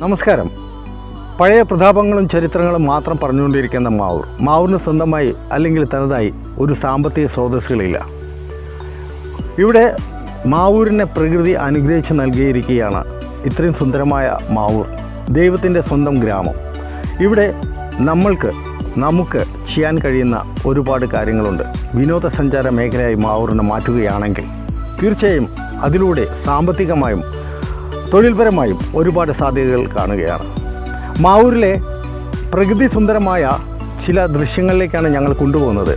നമസ്കാരം. പഴയ പ്രതാപങ്ങളും ചരിത്രങ്ങളും മാത്രം പറഞ്ഞുകൊണ്ടിരിക്കുന്ന മാവൂർ. മാവൂറിന് സ്വന്തമായി അല്ലെങ്കിൽ തനതായി ഒരു സാമ്പത്തിക സ്രോതസ്സുകളില്ല. ഇവിടെ മാവൂരിനെ പ്രകൃതി അനുഗ്രഹിച്ച് നൽകിയിരിക്കുകയാണ് ഇത്രയും സുന്ദരമായ മാവൂർ. ദൈവത്തിന്റെ സ്വന്തം ഗ്രാമം. ഇവിടെ നമ്മൾക്ക് നമുക്ക് ചെയ്യാൻ കഴിയുന്ന ഒരുപാട് കാര്യങ്ങളുണ്ട്. വിനോദസഞ്ചാര മേഖലയായി മാവൂറിനെ മാറ്റുകയാണെങ്കിൽ തീർച്ചയായും അതിലൂടെ സാമ്പത്തികമായും തൊഴിൽപരമായും ഒരുപാട് സാധ്യതകൾ കാണുകയാണ്. മാവൂരിലെ പ്രകൃതി സുന്ദരമായ ചില ദൃശ്യങ്ങളിലേക്കാണ് ഞങ്ങൾ കൊണ്ടുപോകുന്നത്.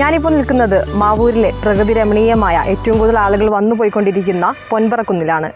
ഞാനിപ്പോൾ നിൽക്കുന്നത് മാവൂരിലെ പ്രകൃതി രമണീയമായ ഏറ്റവും കൂടുതൽ ആളുകൾ വന്നു പോയിക്കൊണ്ടിരിക്കുന്ന പൊൻപറക്കുന്നിലാണ്.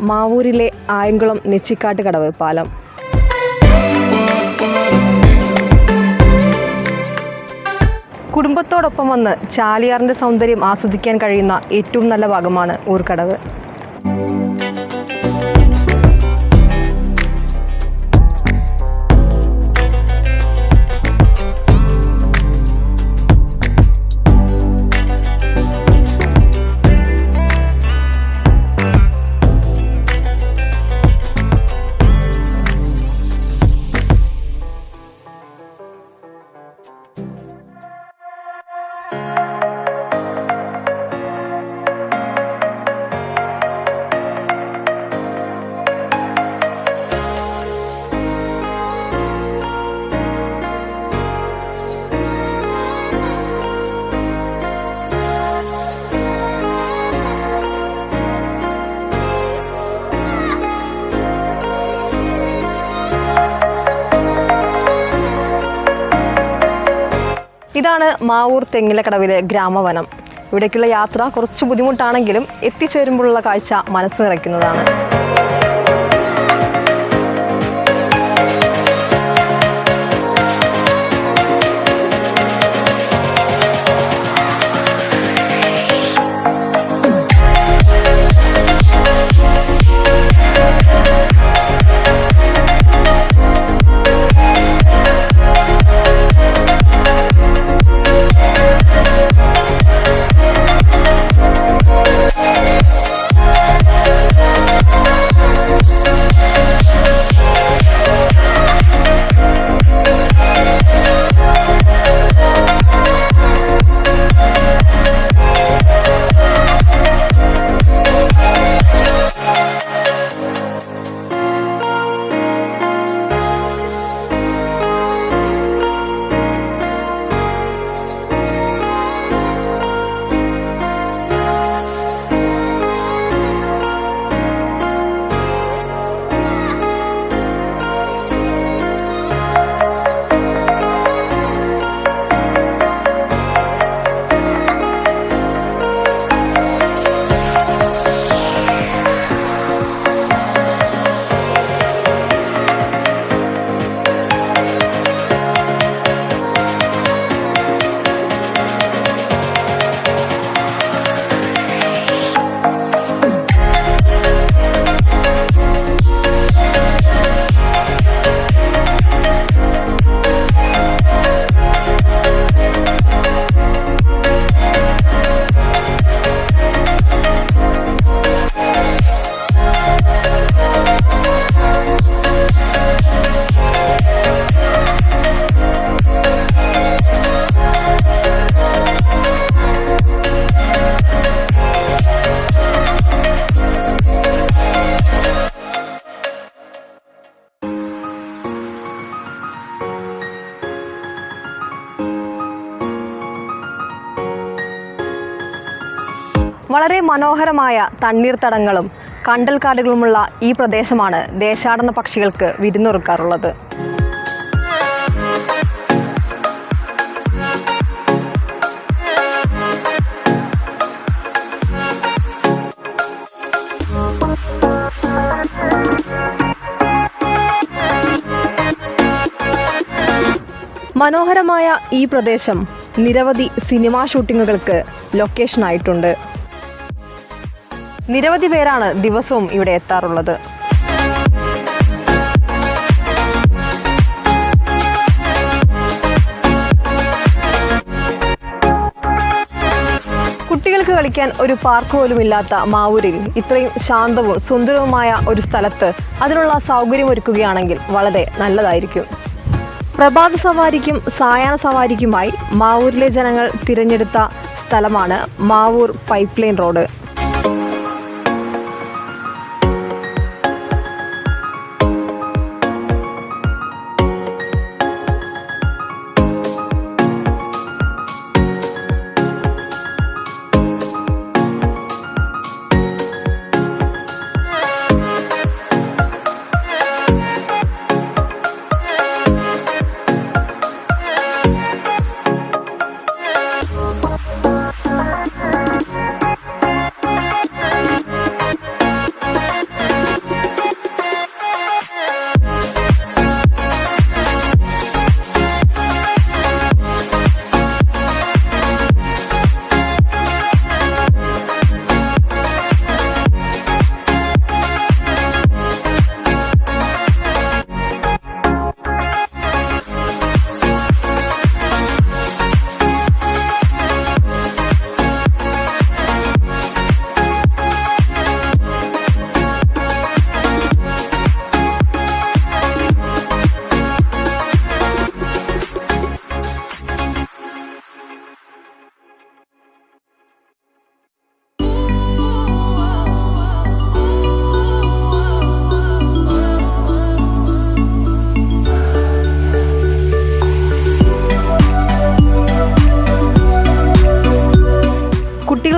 മാവൂരിലെ ആയംകുളം നെച്ചിക്കാട്ട് കടവ് പാലം. കുടുംബത്തോടൊപ്പം വന്ന് ചാലിയാറിന്റെ സൗന്ദര്യം ആസ്വദിക്കാൻ കഴിയുന്ന ഏറ്റവും നല്ല ഭാഗമാണ് ഊർക്കടവ്. ഇതാണ് മാവൂർ തെങ്ങിലക്കടവിലെ ഗ്രാമവനം. ഇവിടേക്കുള്ള യാത്ര കുറച്ച് ബുദ്ധിമുട്ടാണെങ്കിലും എത്തിച്ചേരുമ്പോഴുള്ള കാഴ്ച മനസ്സ് നിറയ്ക്കുന്നതാണ്. മനോഹരമായ തണ്ണീർത്തടങ്ങളും കണ്ടൽക്കാടുകളുമുള്ള ഈ പ്രദേശമാണ് ദേശാടന പക്ഷികൾക്ക് വിരുന്നൊരുക്കാറുള്ളത്. മനോഹരമായ ഈ പ്രദേശം നിരവധി സിനിമാ ഷൂട്ടിങ്ങുകൾക്ക് ലൊക്കേഷനായിട്ടുണ്ട്. നിരവധി പേരാണ് ദിവസവും ഇവിടെ എത്താറുള്ളത്. കുട്ടികൾക്ക് കളിക്കാൻ ഒരു പാർക്ക് പോലും ഇല്ലാത്ത മാവൂരിൽ ഇത്രയും ശാന്തവും സുന്ദരവുമായ ഒരു സ്ഥലത്ത് അതിനുള്ള സൗകര്യമൊരുക്കുകയാണെങ്കിൽ വളരെ നല്ലതായിരിക്കും. പ്രഭാത സവാരിക്കും സായാഹ്ന സവാരിക്കുമായി മാവൂരിലെ ജനങ്ങൾ തിരഞ്ഞെടുത്ത സ്ഥലമാണ് മാവൂർ പൈപ്പ് ലൈൻ റോഡ്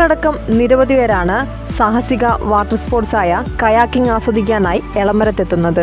കുട്ടികളടക്കം നിരവധി പേരാണ് സാഹസിക വാട്ടർ സ്പോർട്സായ കയാക്കിംഗ് ആസ്വദിക്കാനായി എളമരത്തെത്തുന്നത്.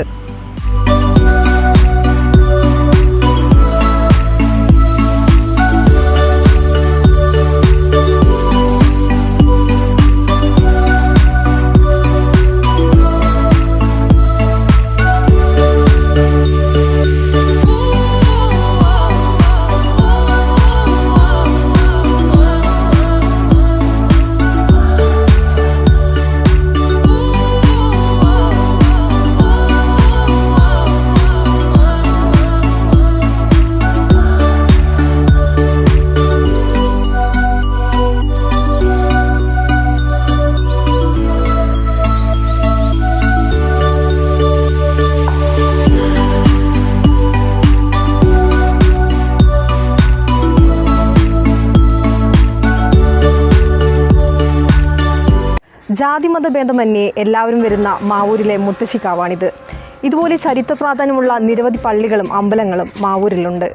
ജാതിമത ഭേദമന്യേ എല്ലാവരും വരുന്ന മാവൂരിലെ മുത്തശ്ശിക്കാവാണിത്. ഇതുപോലെ ചരിത്ര പ്രാധാന്യമുള്ള നിരവധി പള്ളികളും അമ്പലങ്ങളും മാവൂരിലുണ്ട്.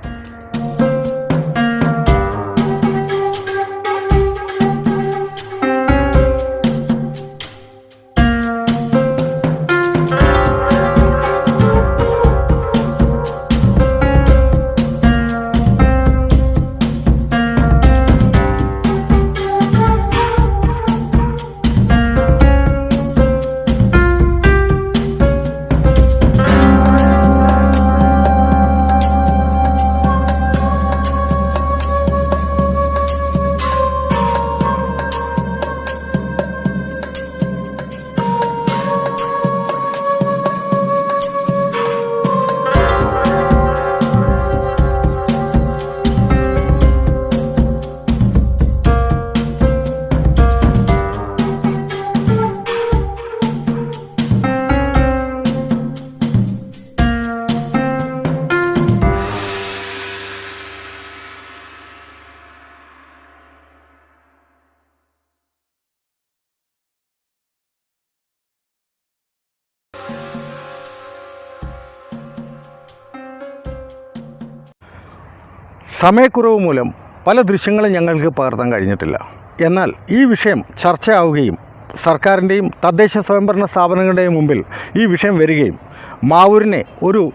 സമയക്കുറവ് മൂലം പല ദൃശ്യങ്ങളും ഞങ്ങൾക്ക് പകർത്താൻ കഴിഞ്ഞിട്ടില്ല. എന്നാൽ ഈ വിഷയം ചർച്ചയാവുകയും സർക്കാരിന്റെയും തദ്ദേശ സ്വയംഭരണ സ്ഥാപനങ്ങളുടെയും മുമ്പിൽ ഈ വിഷയം വരികയും മാവൂരിനെ ഒരു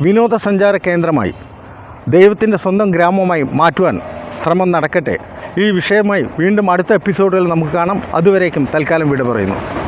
വിനോദസഞ്ചാര കേന്ദ്രമായി ദൈവത്തിന്റെ സ്വന്തം ഗ്രാമമായി മാറ്റുവാൻ ശ്രമം നടക്കട്ടെ. ഈ വിഷയമായി വീണ്ടും അടുത്ത എപ്പിസോഡുകൾ നമുക്ക് കാണാം. അതുവരേക്കും തൽക്കാലം വിട പറയുന്നു.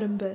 கரும்பு